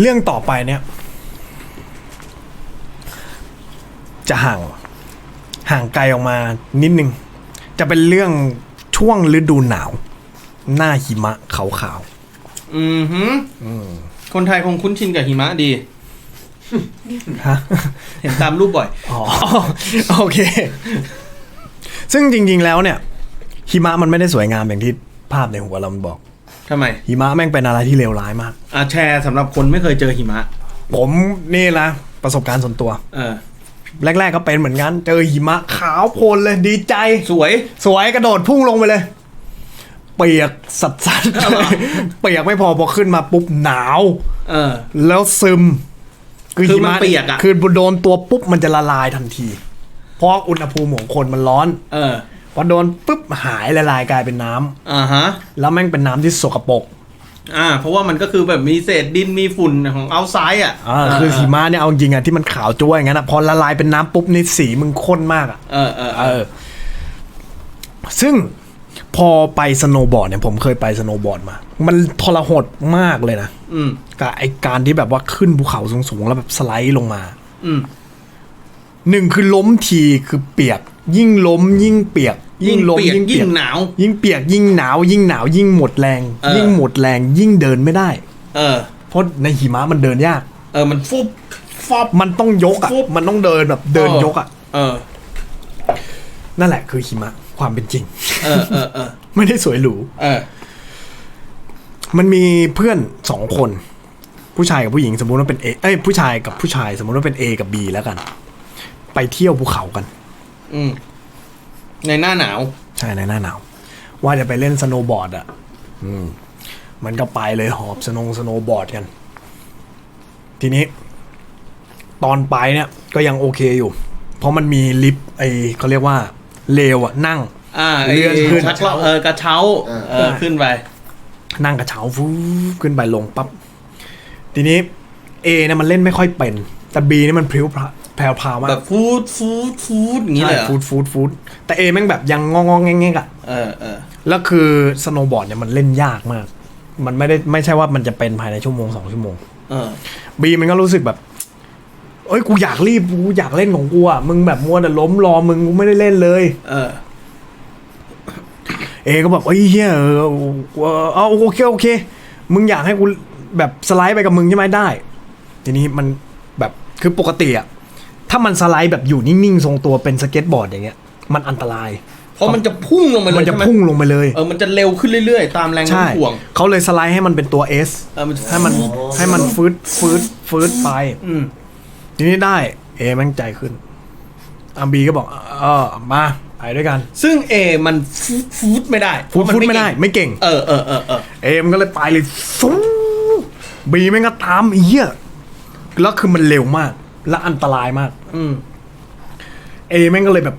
เรื่องต่อไปเนี่ย จะห่างห่างไกลออกมานิดนึง จะเป็นเรื่องช่วงฤดูหนาว หน้าหิมะขาวอือหือคนไทยคงคุ้นชินกับหิมะดีๆฮะเห็นตามรูปบ่อย อ๋อ โอเค ซึ่งจริง ๆ แล้วเนี่ย หิมะมันไม่ได้สวยงามอย่างที่ภาพในหัวเรามันบอก ทำไม หิมะแม่งเป็นอะไรที่เลวร้ายมาก อะแชร์สำหรับคนไม่เคยเจอหิมะ ผมนี่นะประสบการณ์ส่วนตัว เออ แรก ๆ ก็เป็นเหมือนกันเจอหิมะขาวโพลนเลยดีใจ สวย สวยกระโดดพุ่งลงไปเลย เปียกสัดสัดเปียกไม่พอพอขึ้นมาปุ๊บหนาว เออ แล้วซึมคือมันเปียกอะ คือโดนตัวปุ๊บมันจะละลายทันที เพราะอุณหภูมิของคนมันร้อน เออ พอโดนปุ๊บหายละลายกลายเป็นน้ำอ่าฮะ แล้วแม่งเป็นน้ำที่สกปรกอ่า เพราะว่ามันก็คือแบบมีเศษดินมีฝุ่นของเอาไซด์อะอ่าคือหิมะเนี่ยเอาจริงอะที่มันขาวจ้วยอย่างนั้นอะพอละลายเป็นน้ำปุ๊บนี่สีมึงข้นมากอะเออเออเอเอออ ซึ่งพอไปสโนว์บอร์ดเนี่ยผมเคยไปสโนว์บอร์ดมา มันทรหดมากเลยนะอืมกับไอการที่แบบว่าขึ้นภูเขาสูงๆ แล้วแบบสไลด์ลงมา อืมหนึ่งคือล้มทีคือเปียก ยิ่งล้มยิ่งเปียก ยิ่งล้มเปียกยิ่งเปียิ่ยกงหนาว ยิ่งเปียกยิ่งหนาว ยิ่งหนาวยิ่งหมดแรง เออ ยิ่งหมดแรงยิ่งเดินไม่ได้ เออ เพราะในหิมะมันเดินยาก เออ มันฟุบฟอบ มันต้องยกอะ ฟุบ มันต้องเดินแบบเดินยกอะ เออ นั่นแหละคือหิมะความเป็นจริง เออ เออ เออ ไม่ได้สวยหรู เออ มันมีเพื่อนสองคน ผู้ชายกับผู้หญิงสมมุติว่าเป็นเอเอ้ยผู้ชายกับผู้ชาย สมมุติว่าเป็น A กับ B แล้วกัน ไปเที่ยวภูเขากัน อืมในหน้าหนาว ใช่ในหน้าหนาว ว่าจะไปเล่นสโนว์บอร์ดอะ อืม มันก็ไปเลยหอบสโนงสโนว์บอร์ดกัน ทีนี้ ตอนไปเนี่ย ก็ยังโอเคอยู่ เพราะมันมีลิฟต์ไอเขาเรียกว่าเลวอะนั่ง อ่าเลื่อนขึ้น ชักเราเออกระเช้า เออขึ้นไป นั่งกระเช้าฟูขึ้นไปลงปั๊บทีนี้ A เนี่ยมันเล่นไม่ค่อยเป็น แต่ B เนี่ยมันพริ้วพระ แพรวพราวมากแบบฟูดฟูดฟูดอย่างนี้เลยเหรอฟูดฟูดฟูดแต่ A แม่งแบบยังงองงแงงๆอะเออเออแล้วคือสโนว์บอร์ดเนี่ยมันเล่นยากมาก มันไม่ได้ไม่ใช่ว่ามันจะเป็นภายในชั่วโมงสองชั่วโมงเออบีมันก็รู้สึกแบบ เอ้ยกูอยากรีบกูอยากเล่นของกูอะมึงแบบมัวแต่ล้มรอมึงกูไม่ได้เล่นเลย เออ เอก็แบบเอ้ยเฮียเออเออเอาโอเคโอเค มึงอยากให้กูแบบสไลด์ไปกับมึงใช่ไหมได้ ทีนี้มันแบบคือปกติอะ ถ้ามันสไลด์แบบอยู่นิ่งๆทรงตัวเป็นสเก็ตบอร์ดอย่างเงี้ยมันอันตราย เพราะมันจะพุ่งลงไปเลยมันจะใช่ไหพุ่งลงไปเลย เออมันจะเร็วขึ้นเรื่อยๆ ตามแรงโน้ใช่มถ่วงเขาเลยสไลด์ให้มันเป็นตัว S เออมันให้มันให้มันฟืดฟืดฟืดไป อืม ทีนี้ได้ เอแม่งใจขึ้นอัมบีก็บอก เออมาไปด้วยกัน ซึ่งเอมันฟูดฟูดไม่ได้ฟูดเพราะฟูดนไม่ได้ไม่เก่ง เออเออเออเออเอมันก็เลยไปเลยฟูบีแม่งก็ตามไอ้เหี้ยแล้วคือมันเร็วมาก และอันตรายมาก อืม เอแม่งก็เลยแบบ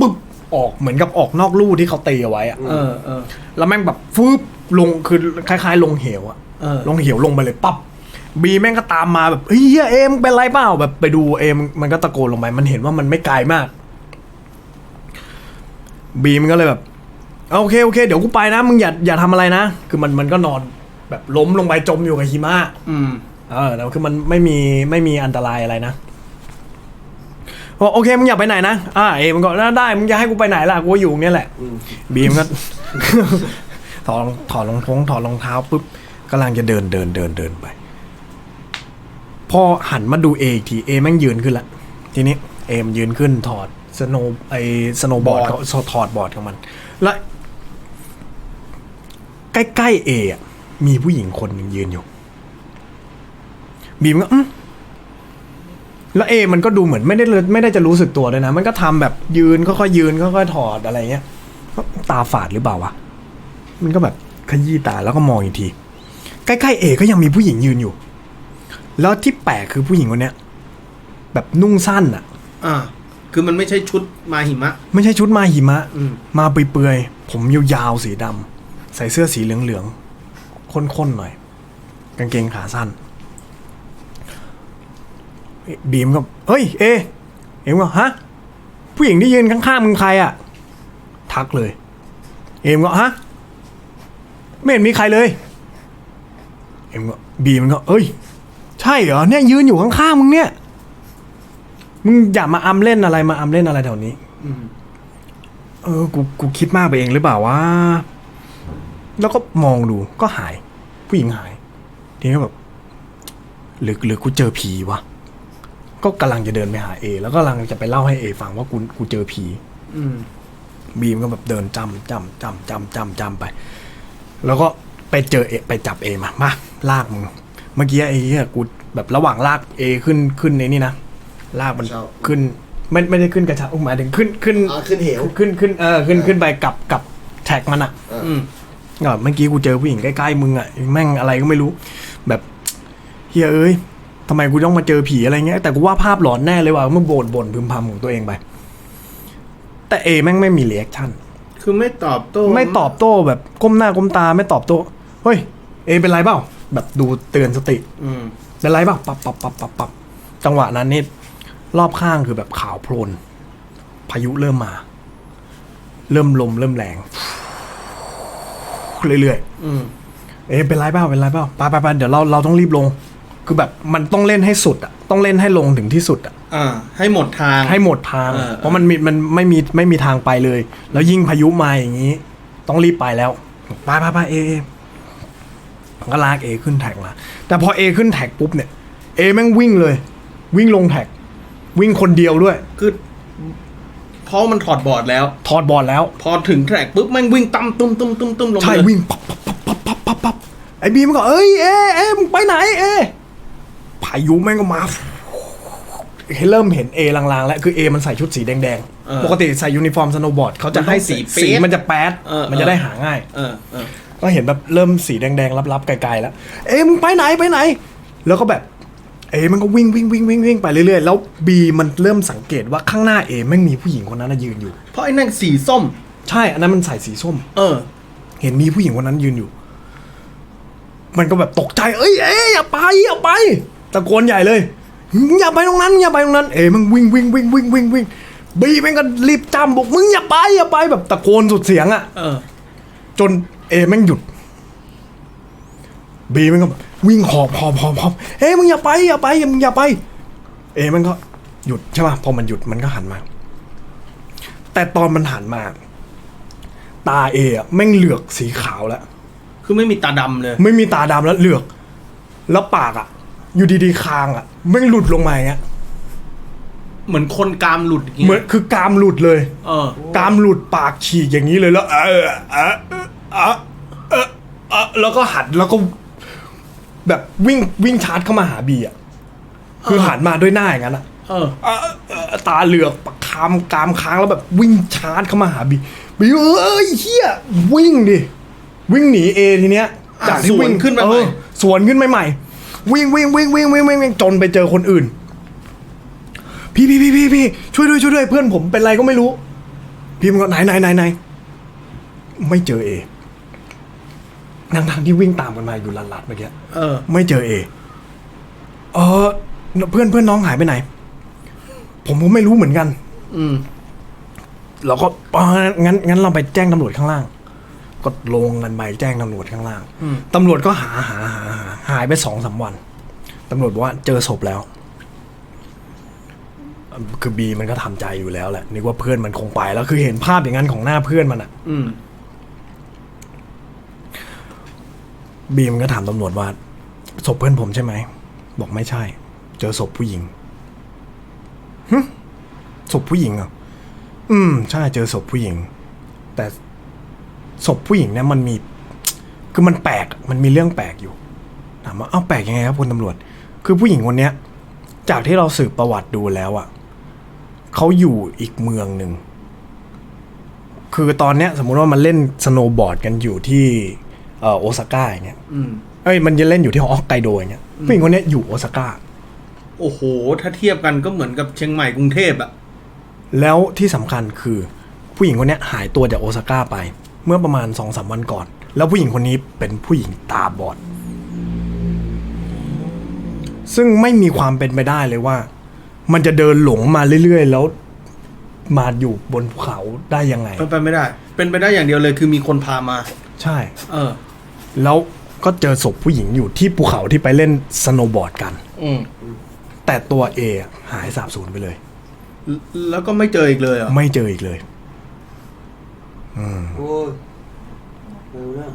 ปึ๊บออกเหมือนกับออกนอกลู่ที่เขาตีเอาไว้อะเออเออ แล้วแม่งแบบฟืบลงคือคล้าย ๆ ลงเหวอะเออ ลงเหวลงไปเลยปั๊บบีแม่งก็ตามมาแบบเฮ้ยเหี้ยเอมงเป็นไรเปล่าแบบไปดูเอมงมันก็ตะโกนลงไปมันเห็นว่ามันไม่ไกลมาก บีมันก็เลยแบบเอาโอเคโอเค เดี๋ยวกูไปนะ มึงอย่าอย่าทำอะไรนะ คือมันมันก็นอนแบบล้มลงไปจมอยู่กับหิมะอืม เออแต่คือมันไม่มีไม่มีอันตรายอะไรนะบอกโอเคมึงอยากไปไหนนะอ่าเอมันก็ได้มึงจะให้กูไปไหนล่ะกูก็อยู่ตรงเนี่ยแหละ บีมก็ ถอดรองถอดรองท้องถอดรองเท้าปุ๊บกำลังจะเดินเดินเดินเดินไป พอหันมาดูเออีกทีเอแม่งยืนขึ้นละทีนี้เอมนยืนขึ้นถอดสโนไอสโนบอร์ดบอร์ดเขาถอดบอร์ดของมัน แล้วใกล้ๆเอะมีผู้หญิงคนหนึ่งยืนอยู่ บีมก็อืมแล้วเอมันก็ดูเหมือนไม่ได้เลยไม่ได้จะรู้สึกตัวเลยนะ มันก็ทำแบบยืนค่อยๆยืนค่อยๆถอดอะไรเงี้ยตาฝาดหรือเปล่าวะมันก็แบบขยี้ตาแล้วก็มองอีกที ใกล้ๆเอก็ยังมีผู้หญิงยืนอยู่ แล้วที่แปลกคือผู้หญิงคนเนี้ยแบบนุ่งสั้นอะอ่า คือมันไม่ใช่ชุดมาหิมะ ไม่ใช่ชุดมาหิมะอืมมาเปื่อยๆผมยาวๆสีดำใส่เสื้อสีเหลืองๆข้นๆหน่อย กางเกงขาสั้น บีมก็เฮ้ยเอ เอ็มก็ฮะผู้หญิงที่ยืนข้างๆมึงใครอะทักเลย เอ็มก็ฮะไม่เห็นมีใครเลย เอ็มก็บีมก็เอ้ย ใช่เหรอเนี่ยยืนอยู่ข้างๆมึงเนี่ยมึงอย่ามาอำเล่นอะไรมาอำเล่นอะไรแถวนี้อืมเออ กูกูคิดมากไปเองหรือเปล่าวะแล้วก็มองดูก็หาย ผู้หญิงหาย ทีนี้ก็แบบหรือหรือกูเจอผีวะ ก็กำลังจะเดินไปหาเอแล้วก็กำลังจะไปเล่าให้เอฟังว่ากูกูเจอผี อืม บีมก็แบบเดินจำจำจำจำจำจำไป แล้วก็ไปเจอเอไปจับเอมา มาลากมึง เมื่อกี้ไอ้เหี้ยกูแบบระหว่างลากเอขึ้นขึ้นในนี่นะ ลากมันเช้า ขึ้น ไม่ไม่ได้ขึ้นกระชับหมายถึงขึ้นขึ้นอ่าขึ้นเหว ขึ้นขึ้นเออขึ้นขึ้นไปกับกับแท็กมันอะ อืม ก็เมื่อกี้กูเจอผู้หญิงใกล้ๆมึงอะแม่งอะไรก็ไม่รู้ แบบเฮียเอ้ยทำไมกูต้องมาเจอผีอะไรเงี้ยแต่กูว่าภาพหลอนแน่เลยว่ะมึงบ่นบ่นพึมพำของตัวเองไป แต่เอแม่งไม่มีเรีแอคชั่น คือไม่ตอบโต้ไม่ตอบโต้แบบก้มหน้าก้มตาไม่ตอบโต้เฮ้ยเอเป็นไรเปล่าแบบดูเตือนสติอืมเป็นไรเปล่าปับปับปับปับปับจังหวะนั้นนี่รอบข้างคือแบบขาวโพลน พายุเริ่มมา เริ่มลมเริ่มแรงเรื่อยอืมๆเอะเป็นไรเปล่าเป็นไรเปล่าไปไปไปเดี๋ยวเราเราต้องรีบลง คือแบบมันต้องเล่นให้สุดอะต้องเล่นให้ลงถึงที่สุดอะอ่าให้หมดทาง ให้หมดทาง เออ เพราะมันมีมันไม่มีไม่มีทางไปเลย แล้วยิ่งพายุมาอย่างนี้ ต้องรีบไปแล้วไปไปไปเอเอก็ลากเอขึ้นแท็กมาแต่พอเอขึ้นแท็กปุ๊บเนี่ยเอแม่งวิ่งเลย วิ่งลงแท็ก วิ่งคนเดียวด้วย คือเพราะมันถอดบอร์ดแล้ว ถอดบอลแล้ว พอถึงแทร็กปุ๊บแม่งวิ่งตั้มตุ้มตุ้มตุ้มตุ้มลงมาใช่เลยวิ่งปั๊บปั๊บปั๊บปั๊บปั๊บปั๊บปั๊บไอ้บีมมันก็เอ้ยเอเอมึงไปไหนเอ พายุแม่งก็มาให้เริ่มเห็นเอลางๆ แล้วคือเอมันใส่ชุดสีแดงเออๆ ปกติใส่ยูนิฟอร์มสโนว์บอร์ดเขาจะให้สีมันต้องสีสีปี๊ดมันจะแป๊ดเออ มันจะได้หาง่าย เออเออ ก็เห็นแบบเริ่มสีแดงๆลับๆไกลๆแล้ว เอ๊ะมึงไปไหนไปไหน แล้วก็แบบ เอ๊ะมันก็วิ่งวิ่งวิ่งวิ่งวิ่งไปเรื่อยๆ แล้วบีมันเริ่มสังเกตว่าข้างหน้าเอ๊ะแม่งมีผู้หญิงคนนั้นนะยืนอยู่ เพราะไอ้นั่นสีส้ม ใช่อันนั้นมันใส่สีส้ม เออ เห็นมีผู้หญิงคนนั้นยืนอยู่ มันก็แบบตกใจ เอ้ยเอ๊ะอย่าไปอย่าไป ตะโกนใหญ่เลยมึงอย่าไปตรงนั้นมึงอย่าไปตรงนั้น เอ๊ะมันวิ่งวิ่งวิ่งวิ่งวิ่งวิ่งบีแม่งก็รีบจำบอกมึงอย่าไปอย่าไปแบบตะโกนสุดเสียงอะเออ จนเอแม่งหยุด บีแม่งก็แบบวิ่งหอบหอบหอบหอบเฮ้ยมึงอย่าไปอย่าไปมึงอย่าไป เอแม่งก็หยุดใช่ป่ะพอมันหยุดมันก็หันมา แต่ตอนมันหันมา ตาเอะแม่งเหลือกสีขาวแล้ว คือไม่มีตาดำเลย ไม่มีตาดำแล้วเหลือก แล้วปากอะ อยู่ดีๆคางอะแม่งหลุดลงมาอย่างเงี้ยเหมือนคนกรามหลุดอย่างงี้เหมือนคือกรามหลุดเลย เออ กรามหลุดปากฉีกอย่างนี้เลยแล้วเออเออเออเออเออเออแล้วก็หันแล้วก็ แบบวิ่งวิ่งชาร์จเข้ามาหาบีอะคือหันมาด้วยหน้าอย่างนั้นอะเออเออเออตาเหลือกปากคามกรามค้างแล้วแบบวิ่งชาร์จเข้ามาหาบีบีเอ้ยเฮียวิ่งดิวิ่งหนีเอทีเนี้ยจากที่วิ่งสวนขึ้นมาใหม่ เออสวนขึ้นไปใหม่ วิ่งวิ่งวิ่งวิ่งวิ่งวิ่งวิ่งจนไปเจอคนอื่น พี่พี่พี่พี่พี่ช่วยด้วยช่วยด้วยเพื่อนผมเป็นไรก็ไม่รู้ พี่มันก็ไหนไหนไหนไหนไม่เจอเอทั้งทางๆที่วิ่งตามกันมาอยู่ลัดลัดๆเมื่อกี้เออ ไม่เจอเอเออเพื่อนเพื่อนน้องหายไปไหน ผมก็ไม่รู้เหมือนกัน อืมเราก็อ๋องั้นงั้นเราไปแจ้งตำรวจข้างล่าง ก็ลงกันไปแจ้งตำรวจข้างล่างอืมตำรวจก็หาหาหาหาหายไปสองสามวัน ตำรวจบอกว่าเจอศพแล้ว คือบีมันก็ทำใจอยู่แล้วแหละนึกว่าเพื่อนมันคงไปแล้วคือเห็นภาพอย่างนั้นของหน้าเพื่อนมันอะอืมบีมันก็ถามตำรวจว่าศพเพื่อนผมใช่ไหม บอกไม่ใช่ เจอศพผู้หญิงหึศพผู้หญิงเหรออืม ใช่เจอศพผู้หญิง แต่ ศพผู้หญิงเนี่ยมันมีคือมันแปลกมันมีเรื่องแปลกอยู่ถามว่าเอ้าแปลกยังไงครับคุณตำรวจ คือผู้หญิงคนเนี้ย จากที่เราสืบประวัติดูแล้วอะ่ะเขาอยู่อีกเมืองหนึ่งคือตอนเนี้ย สมมุติว่ามันเล่นสโนว์บอร์ดกันอยู่ที่เอ่อโอซาก้าอย่างเงี้ยอืมเอ้ยมันจะเล่นอยู่ที่ฮอกไกโดอย่างเงี้ยผู้หญิงคนเนี้ยอยู่โอซาก้าโอ้โห ถ้าเทียบกันก็เหมือนกับเชียงใหม่กรุงเทพอะแล้วที่สำคัญคือผู้หญิงคนเนี้ยหายตัวจากโอซาก้าไป เมื่อประมาณสองสามวันก่อน แล้วผู้หญิงคนนี้เป็นผู้หญิงตาบอด ซึ่งไม่มีความเป็นไปได้เลยว่า มันจะเดินหลงมาเรื่อยๆ แล้วมาอยู่บนภูเขาได้ยังไง เป็นไปไม่ได้ เป็นไปได้อย่างเดียวเลยคือมีคนพามา ใช่ เออ แล้วก็เจอศพผู้หญิงอยู่ที่ภูเขาที่ไปเล่นสโนว์บอร์ดกัน อืมแต่ตัวเออะหายสาบสูญไปเลย แล้วก็ไม่เจออีกเลยเหรอะไม่เจออีกเลย โอ้ยเร็วเรื่อง